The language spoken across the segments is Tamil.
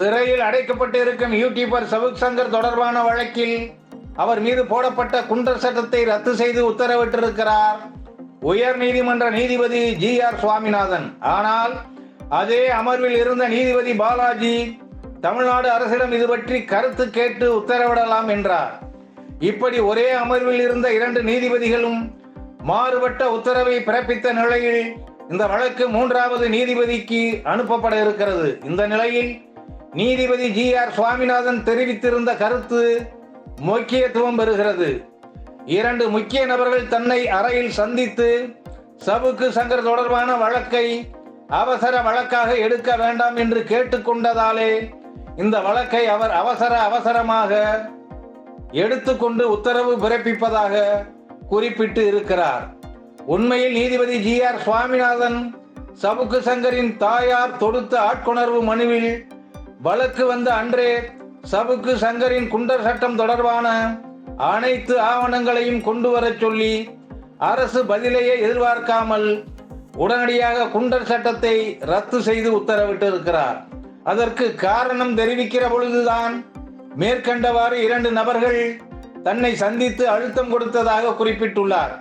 சிறையில் அடைக்கப்பட்டு இருக்கும் யூடியூபர் சவுக் சங்கர் தொடர்பான வழக்கில் அவர் மீது போடப்பட்ட குண்டர் சட்டத்தை ரத்து செய்து உத்தரவிட்டிருக்கிறார். உயர் நீதிமன்ற நீதிபதி ஜி ஆர் சுவாமிநாதன். ஆனால் அதே அமர்வில் இருந்த நீதிபதி பாலாஜி தமிழ்நாடு அரசிடம் இது பற்றி கருத்து கேட்டு உத்தரவிடலாம் என்றார். இப்படி ஒரே அமர்வில் இருந்த இரண்டு நீதிபதிகளும் மாறுபட்ட உத்தரவை பிறப்பித்த நிலையில் இந்த வழக்கு மூன்றாவது நீதிபதிக்கு அனுப்பப்பட இருக்கிறது. இந்த நிலையில் நீதிபதி ஜி ஆர் சுவாமிநாதன் தெரிவித்திருந்த கருத்து முக்கியத்துவம் பெறுகிறது. இரண்டு முக்கிய நபர்கள் தன்னை அறையில் சந்தித்து சவுக்கு சங்கர் தொடர்பான வழக்கை அவசர வழக்காக எடுக்க வேண்டாம் என்று கேட்டுக்கொண்டதாலே இந்த வழக்கை அவர் அவசர அவசரமாக எடுத்துக்கொண்டு உத்தரவு பிறப்பிப்பதாக குறிப்பிட்டு இருக்கிறார். உண்மையில் நீதிபதி ஜி ஆர் சுவாமிநாதன் சவுக்கு சங்கரின் தாயார் தொடுத்த ஆட்கொணர்வு மனுவில் வழக்கு வந்த அன்றே சவுக்கு சங்கரின் குண்டர் சட்டம் தொடர்பான அனைத்து ஆவணங்களையும் கொண்டு வரச் சொல்லி அரசு பதிலையே எதிர்பார்க்காமல் உடனடியாக குண்டர் சட்டத்தை ரத்து செய்து உத்தரவிட்டிருக்கிறார். அதற்கு காரணம் தெரிவிக்கிற பொழுதுதான் மேற்கண்டவாறு இரண்டு நபர்கள் தன்னை சந்தித்து அழுத்தம் கொடுத்ததாக குறிப்பிட்டுள்ளார்.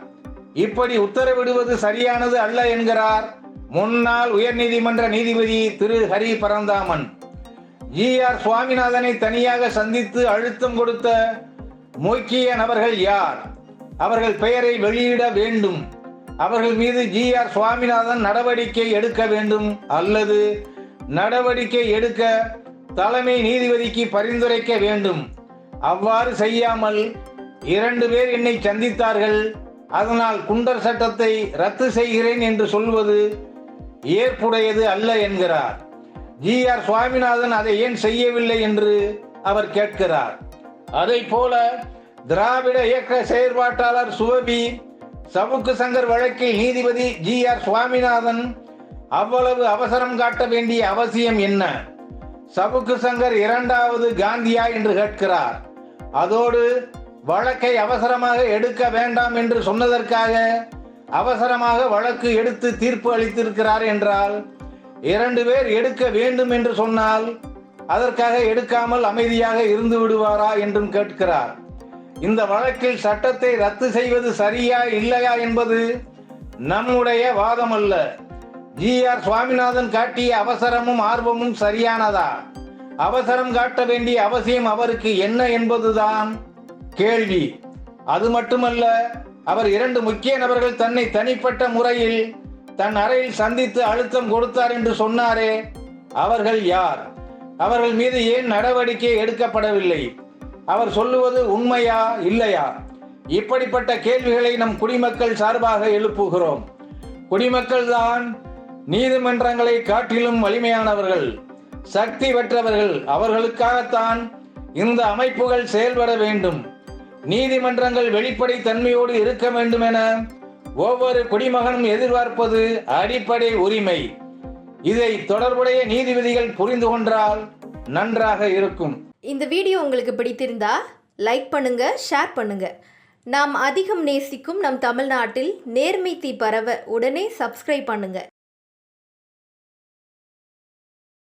இப்படி உத்தரவிடுவது சரியானது அல்ல என்கிறார் முன்னாள் உயர்நீதிமன்ற நீதிபதி திரு. ஹரி பரந்தாமன். ஜி ஆர் சுவாமிநாதனை தனியாக சந்தித்து அழுத்தம் கொடுத்த முக்கிய நபர்கள் யார்? அவர்கள் பெயரை வெளியிட வேண்டும். அவர்கள் மீது ஜி ஆர் சுவாமிநாதன் நடவடிக்கை எடுக்க வேண்டும் அல்லது நடவடிக்கை எடுக்க தலைமை நீதிபதிக்கு பரிந்துரைக்க வேண்டும். அவ்வாறு செய்யாமல் இரண்டு பேர் என்னை சந்தித்தார்கள். அதனால் குண்டர் சட்டத்தை ரத்து செய்கிறேன் என்று சொல்வது ஏற்புடையது அல்ல என்கிறார். ஜி ஆர் சுவாமிநாதன் அதை ஏன் செய்யவில்லை என்று அவர் கேட்கிறார். அதை போல திராவிட இயக்க செயற்பாட்டாளர் சுவபி சவுக்கு சங்கர் வழக்கில் நீதிபதி ஜி ஆர் சுவாமிநாதன் அவ்வளவு அவசரம் காட்ட வேண்டிய அவசியம் என்ன? சவுக்கு சங்கர் இரண்டாவது காந்தியா என்று கேட்கிறார். அதோடு வழக்கை அவசரமாக எடுக்க வேண்டாம் என்று சொன்னதற்காக அவசரமாக வழக்கு எடுத்து தீர்ப்பு அளித்திருக்கிறார் என்றால் இரண்டு பேர் எடுக்க வேண்டும் என்று சொன்னால் அதற்காக எடுக்காமல் அமைதியாக இருந்து விடுவாரா என்றும் கேட்கிறார். இந்த வழக்கில் சட்டத்தை ரத்து செய்வது சரியா இல்லையா என்பது நம்முடைய வாதம் அல்ல ஜி. ஆர். சுவாமிநாதன் காட்டிய அவசரமும் ஆர்வமும் சரியானதா? அவசரம் காட்ட வேண்டிய அவசியம் அவருக்கு என்ன என்பதுதான் கேள்வி. அது மட்டுமல்ல அவர் இரண்டு முக்கிய நபர்கள் தன்னை தனிப்பட்ட முறையில் தன் அறையில் சந்தித்து அழுத்தம் கொடுத்தார் என்று சொன்னாரே. அவர்கள் யார்? அவர்கள் மீது ஏன் நடவடிக்கை எடுக்கப்படவில்லை? அவர் சொல்லுவது உண்மையா இல்லையா? இப்படிப்பட்ட கேள்விகளை நம் குடிமக்கள் சார்பாக எழுப்புகிறோம். குடிமக்கள் தான் நீதிமன்றங்களை காட்டிலும் வலிமையானவர்கள். சக்தி பெற்றவர்கள். அவர்களுக்காகத்தான் இந்த அமைப்புகள் செயல்பட வேண்டும். நீதிமன்றங்கள் வெளிப்படை தன்மையோடு இருக்க வேண்டும் என ஒவ்வொரு குடிமகனும் எதிர்பார்ப்பது அடிப்படை உரிமை. இதை தொடர்புடைய நீதிபதிகள் புரிந்து கொண்டால் நன்றாக இருக்கும். இந்த வீடியோ உங்களுக்கு பிடித்திருந்தா லைக் பண்ணுங்க ஷேர் பண்ணுங்க. நாம் அதிகம் நேசிக்கும் நம் தமிழ்நாட்டில் நேர்மை தீ பரவ உடனே சப்ஸ்கிரைப் பண்ணுங்க.